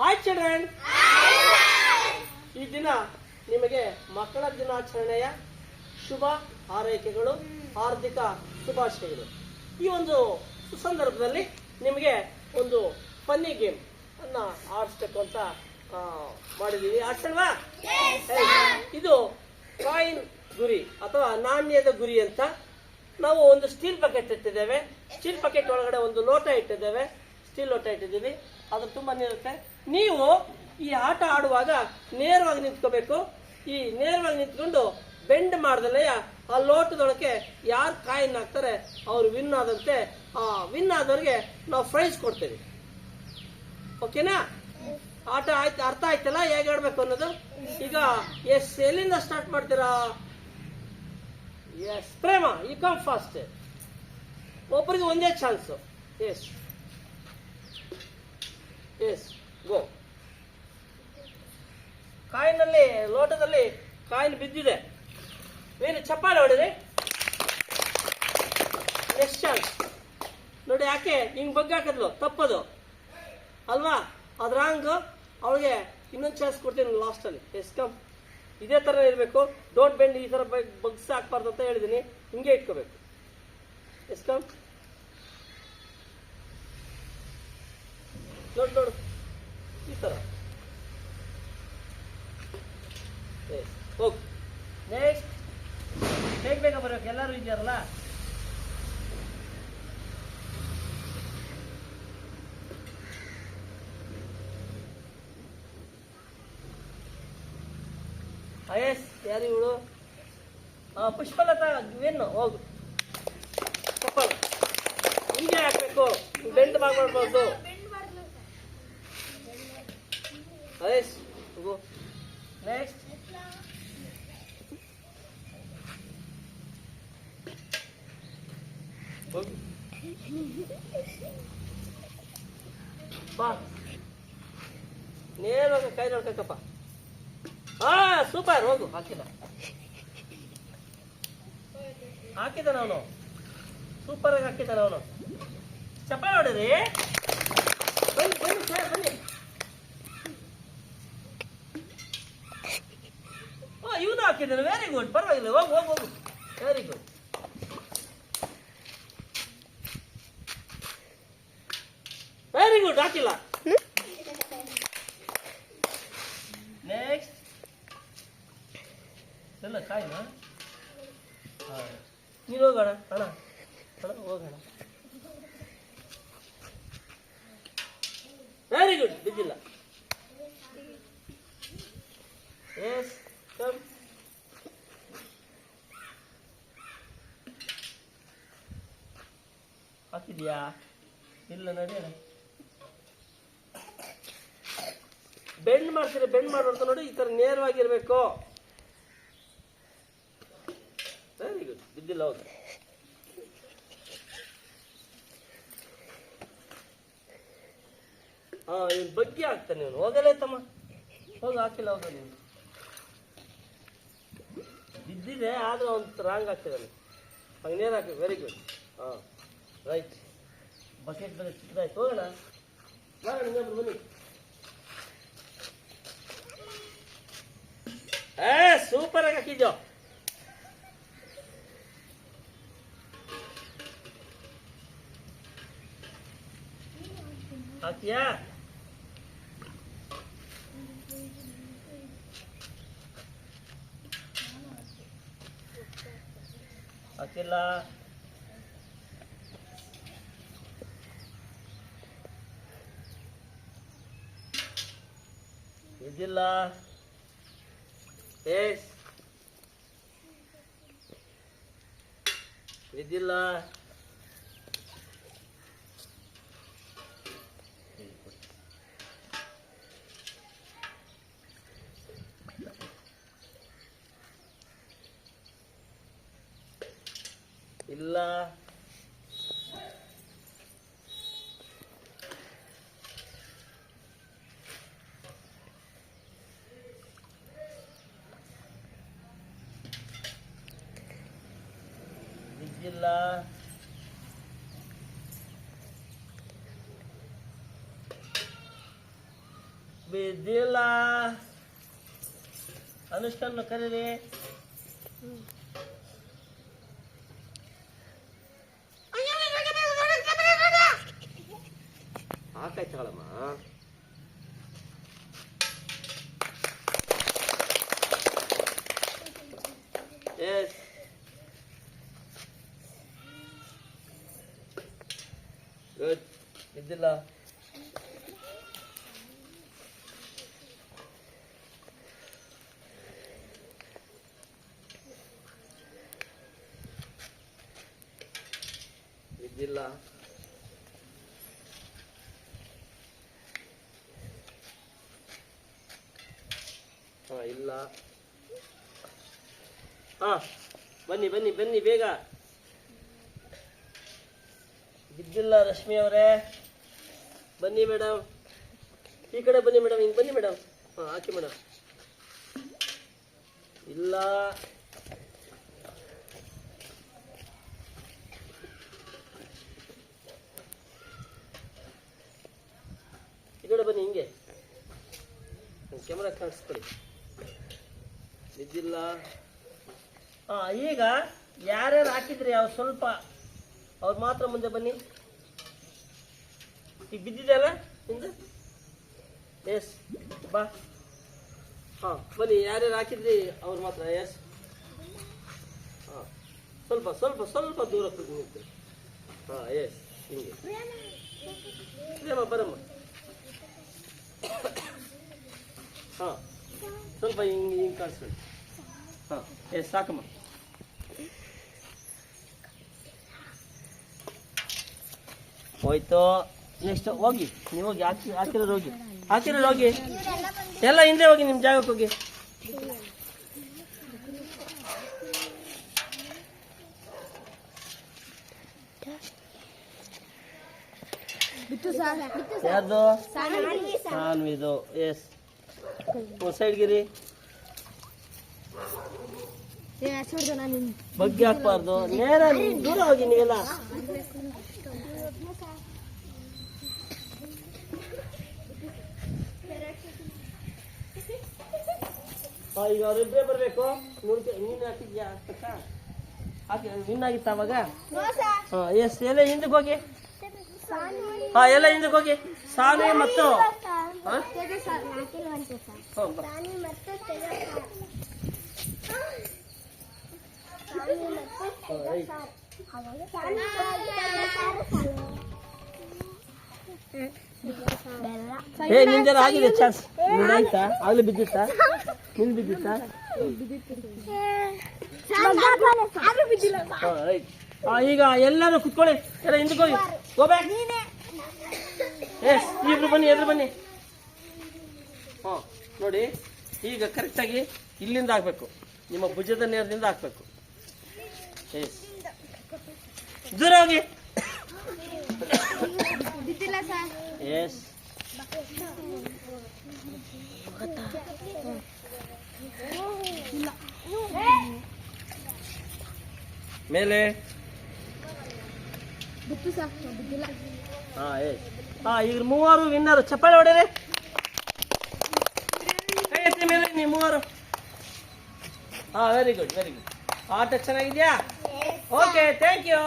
Hi children ಈ ದಿನ ನಿಮಗೆ ಮಕ್ಕಳ ದಿನಾಚರಣೆಯ ಶುಭ ಹಾರೈಕೆಗಳು ಹಾರ್ದಿಕ ಶುಭಾಶಯಗಳು. ಈ ಒಂದು ಸಂದರ್ಭದಲ್ಲಿ ನಿಮಗೆ ಒಂದು ಫನ್ನಿ ಗೇಮ್ ಅನ್ನ ಆಡಿಸ್ಬೇಕು ಅಂತ ಮಾಡಿದ್ದೀವಿ. ಮಾಡಿದೀವಿ ಆಡ್ಸಲ್ವಾ ಇದು ಕಾಯಿನ್ ಗುರಿ ಅಥವಾ ನಾಣ್ಯದ ಗುರಿ ಅಂತ ನಾವು ಒಂದು ಸ್ಟೀಲ್ ಬಕೆಟ್ ಇಟ್ಟಿದ್ದೇವೆ. ಸ್ಟೀಲ್ ಬಕೆಟ್ ಒಳಗಡೆ ಒಂದು ಲೋಟ ಇಟ್ಟಿದ್ದೇವೆ. ಸ್ಟೀಲ್ ಲೋಟ ಇಟ್ಟಿದ್ದೀವಿ. ಅದು ತುಂಬಾ ನೀರುತ್ತೆ. ನೀವು ಈ ಆಟ ಆಡುವಾಗ ನೇರವಾಗಿ ನಿಂತ್ಕೋಬೇಕು. ಈ ನೇರವಾಗಿ ನಿಂತ್ಕೊಂಡು ಬೆಂಡ್ ಮಾಡ್ದಲೆ ಆ ಲೋಟದೊಳಗೆ ಯಾರು ಕಾಯಿನ್ ಹಾಕ್ತಾರೆ, ಅವ್ರು ವಿನ್ ಆದಂತೆ ಆ ವಿನ್ ಆದವ್ರಿಗೆ ನಾವು ಪ್ರೈಸ್ ಕೊಡ್ತೇವೆ. ಓಕೆನಾ ಆಟ ಆಯ್ತು, ಅರ್ಥ ಆಯ್ತಲ್ಲ? ಹೇಗೆ ಆಡ್ಬೇಕು ಅನ್ನೋದು? ಈಗ ಎಸ್ ಎಲ್ಲಿಂದ ಸ್ಟಾರ್ಟ್ ಮಾಡ್ತೀರಾ? Yes Prema you come fast ಒಬ್ಬರಿಗೆ ಒಂದೇ ಚಾನ್ಸ್ ಎಸ್ ಎಸ್ ಗೋ. ಕಾಯಿನಲ್ಲಿ, ಲೋಟದಲ್ಲಿ ಕಾಯಿನ್ ಬಿದ್ದಿದೆ. ಏನು ಚಪ್ಪಾಳೆ ಹೊಡಿರಿ ನೆಕ್ಸ್ಟ್ ಚಾನ್ಸ್ ನೋಡಿ ಯಾಕೆ ಹಿಂಗೆ ಬಗ್ಗೆ ಹಾಕಿದ್ಲು? ತಪ್ಪದು. ಅಲ್ವಾ? ಅದ್ರ ರಾಂಗ್ ಅವಳಿಗೆ ಇನ್ನೊಂದು ಚಾನ್ಸ್ ಕೊಡ್ತೀನಿ ಲಾಸ್ಟಲ್ಲಿ ಎಸ್ ಇದೇ ಥರ ಇರಬೇಕು. ಡೋಂಟ್ ಬೆಂಡ್ ಈ ಥರ ಬಗ್, ಬಗ್ಸ್ ಹಾಕ್ಬಾರ್ದು ಅಂತ ಹೇಳಿದ್ದೀನಿ ಹಿಂಗೆ ಇಟ್ಕೋಬೇಕು. ಎಸ್ ಕಮ್ ನೋಡು ನೋಡು. ಈ ಥರ ಹೋಗು ನೆಕ್ಸ್ಟ್ ಬೇಗ ಬೇಗ ಬರಬೇಕು ಎಲ್ಲರೂ ಇದೆಯಲ್ಲ ಎಸ್ ಯಾರು ಇವಳು? ಪುಷ್ಪಲತಾ ಏನು ಹೋಗು. ಚಪ್ಪಲ್ ಹಿಂಗೆ ಹಾಕ್ಬೇಕು. ಬೆಂಡ್ ಮಾಡ್ಬಾರ್ದು ಎಸ್ ಹೋಗು Next. ಹೋಗು ಬಾ ನೇರವಾಗಿ ಕೈ ನೋಡ್ಕಪ್ಪ ಹಾ ಸೂಪರ್ ಹೋಗು ಹಾಕಿದ ಹಾಕಿದ್ದಾನ ಅವನು ಸೂಪರ್ ಆಗಿ ಹಾಕಿದ್ದಾನ ಅವನು ಚಪ್ಪ ನೋಡಿರಿ ಬನ್ನಿ ಬನ್ನಿ ಸರ್ ಬನ್ನಿ ಓ ಇವನು ಹಾಕಿದ್ದಾನೆ ವೆರಿ ಗುಡ್ ಪರವಾಗಿಲ್ಲ ಹೋಗು ಹೋಗು ಹೋಗು ವೆರಿ ಗುಡ್ ವೆರಿ ಗುಡ್ ಹಾಕಿಲ್ಲ ನೆಕ್ಸ್ಟ್ ಎಲ್ಲ ಕಾಯಿನ ನೀನು ಹೋಗೋಣ ಅಣ್ಣ ಅಣ್ಣ ಹೋಗೋಣ ವೆರಿ ಗುಡ್ ಬಿದ್ದಿಲ್ಲ ಎಸ್ ಕಮ್ ಹಾಕಿದ್ಯಾ ಇಲ್ಲ ಬೆಂಡ್ ಮಾಡ್ತೀರಿ, ಬೆಂಡ್ ಮಾಡುವಂತ ನೋಡಿ ಈ ತರ ನೇರವಾಗಿರ್ಬೇಕು. ವೆರಿ ಗುಡ್ ಬಿದ್ದಿಲ್ಲ, ಹೌದು. ಹಾ ಇವನ್ ಬಗ್ಗೆ ಹಾಕ್ತಾನೆ ಇವನು. ಹೋಗಲೇ ತಮ್ಮ. ಹೋಗಿ, ಹಾಕಿಲ್ಲ, ಹೌದು, ನೀನು. ಬಿದ್ದಿದೆ, ಆದ್ರೆ ಅವ್ನು ರಾಂಗ್ ಆಗ್ತಿದ್ದಾನೆ ಹಂಗೆ ನೇರ ಹಾಕಿ ವೆರಿ ಗುಡ್ ಹಾಂ ರೈಟ್ ಬಕೆಟ್ ಬೇರೆ ಚಿಕ್ಕದಾಯ್ತು ಹೋಗೋಣ ಬಾ ಇನ್ನೊಬ್ರು ಬನ್ನಿ ಏ ಸೂಪರ್ ಆಗಿ ಹಾಕಿದ್ಯೋ ಹಾಕ್ತೀಯಾ ಹಾಕಿಲ್ಲ Jelas. Es. Jelas. Bismillah. ಇಲ್ಲ. ಬಿದ್ದಿಲ್ಲ. ಅನುಷ್ಕನ್ನು ಕರೀರಿ ಹಾಕಾಯ್ತು ತಗೊಳಮ್ಮ ಎಸ್ ಗುಡ್ ಬಿದ್ದಿಲ್ಲ ಬಿದ್ದಿಲ್ಲ ಹಾ ಇಲ್ಲ. ಹಾ ಬನ್ನಿ ಬನ್ನಿ ಬನ್ನಿ ಬೇಗ. ಬಿದ್ದಿಲ್ಲ ರಶ್ಮಿ ಅವರೇ. ಬನ್ನಿ ಮೇಡಮ್ ಈ ಕಡೆ ಬನ್ನಿ ಮೇಡಮ್ ಹಿಂಗೆ ಬನ್ನಿ ಮೇಡಮ್ ಹಾಂ, ಹಾಕಿ ಮೇಡಮ್ ಇಲ್ಲ. ಈ ಕಡೆ ಬನ್ನಿ, ಹಿಂಗೆ. ಕ್ಯಾಮ್ರಾ ಕಾಣಿಸ್ಕೊಳ್ಳಿ. ಬಿದ್ದಿಲ್ಲ ಹಾಂ ಈಗ ಯಾರ್ಯಾರು ಹಾಕಿದ್ರಿ? ಅವ್ರು ಸ್ವಲ್ಪ, ಅವ್ರು ಮಾತ್ರ ಮುಂದೆ ಬನ್ನಿ. ಈಗ ಬಿದ್ದಿದೆಯಲ್ಲ ಹಿಂದೆ? ಎಸ್ ಬಾ. ಹಾಂ, ಬನ್ನಿ, ಯಾರ್ಯಾರು ಹಾಕಿದ್ರಿ ಅವ್ರು ಮಾತ್ರ ಎಸ್ ಹಾಂ. ಸ್ವಲ್ಪ ಸ್ವಲ್ಪ ಸ್ವಲ್ಪ ದೂರ ನಿಂತು ಹಾಂ ಎಸ್ ಹಿಂಗೆ. ಪ್ರೇಮ ಬರಮ್ಮ. ಹಾಂ, ಸ್ವಲ್ಪ ಹಿಂಗೆ ಹಿಂಗೆ ಕಾಣಿಸ್ಕೊಳ್ಳಿ ಹಾಂ ಎಸ್ ಸಾಕಮ್ಮ. ಹೋಯ್ತು. ನೆಕ್ಸ್ಟ್ ಹೋಗಿ. ನೀವು ಹೋಗಿ ಹಾಕಿ ಹಾಕಿರೋದು ಹೋಗಿ. ಹಾಕಿರೋದು ಹೋಗಿ. ಎಲ್ಲ ಹಿಂದೆ ಹೋಗಿ ನಿಮ್ಮ ಜಾಗಕ್ಕೆ ಹೋಗಿ. ಯಾರ್ದು? ಸಾನ್ವಿದು ಎಸ್ ಒಂದು ಸೈಡ್ಗಿರಿ ನಾನು ಬಗ್ಗೆ ಹಾಕ್ಬಾರ್ದು. ನೇರ ದೂರ ಹೋಗಿ ನೀವೆಲ್ಲ. ಹಾ, ಈಗ ಅವ್ರಿಬ್ಬರೇ ಬರಬೇಕು. ನೋಡ್ಕೆ ನೀನು ಹಾಕಿದ್ಯಾ? ಅಕ್ಕ? ಹಾಕಿ ನಿನ್ನಾಗಿತ್ತ ಅವಾಗ? ಹಾ ಎಸ್ ಎಲ್ಲ ಹಿಂದಕ್ಕೆ ಹೋಗಿ. ಹಾ ಎಲ್ಲ ಹಿಂದಕ್ಕೆ ಹೋಗಿ. ಸಾನೆ ಮತ್ತು ಹಾ? ಹಾ, ಬಾ. ಹಾ, ರೈಟ್. ಏ ನಿಂಜರ ಆಗಿದೆ ಚಾನ್ಸ್. ನಿಂದಾಯ್ತಾ? ಆಗ್ಲೇ ಬಿದ್ದಿತ್ತಾ? ನಿನ್ ಬಿದ್ದಿತ್ತಾ? ಈಗ ಎಲ್ಲರೂ ಕುತ್ಕೊಳ್ಳಿ. ಎಲ್ಲ ಹಿಂದಕ್ಕೆ ಹೋಗಿ ಹೋಗ್ಬೇಕು ಎಸ್, ಇಬ್ರು ಬನ್ನಿ, ಎದ್ರು ಬನ್ನಿ. ಹಾ, ನೋಡಿ, ಈಗ ಕರೆಕ್ಟಾಗಿ ಇಲ್ಲಿಂದ ಹಾಕ್ಬೇಕು ನಿಮ್ಮ ಭುಜದ ನೇರದಿಂದ ಹಾಕ್ಬೇಕು ದೂರ ಹೋಗಿ. ಎಸ್ ಮೇಲೆ ಬಿತ್ತು ಸರ್ ಬಿದ್ದಿಲ್ಲ ಹಾ ಏ ಹಾ ಈಗ ಮೂವರು ವಿನ್ನರು ಚಪ್ಪಾಳೆ ಹೊಡೆರೆ. ಕೈ ಎತ್ತಿ ಮೇಲೆ ನೀವು ಮೂವರು. ಹಾ ವೆರಿ ಗುಡ್ ವೆರಿ ಗುಡ್ ಆಟ ಚೆನ್ನಾಗಿದ್ಯಾ? Okay thank you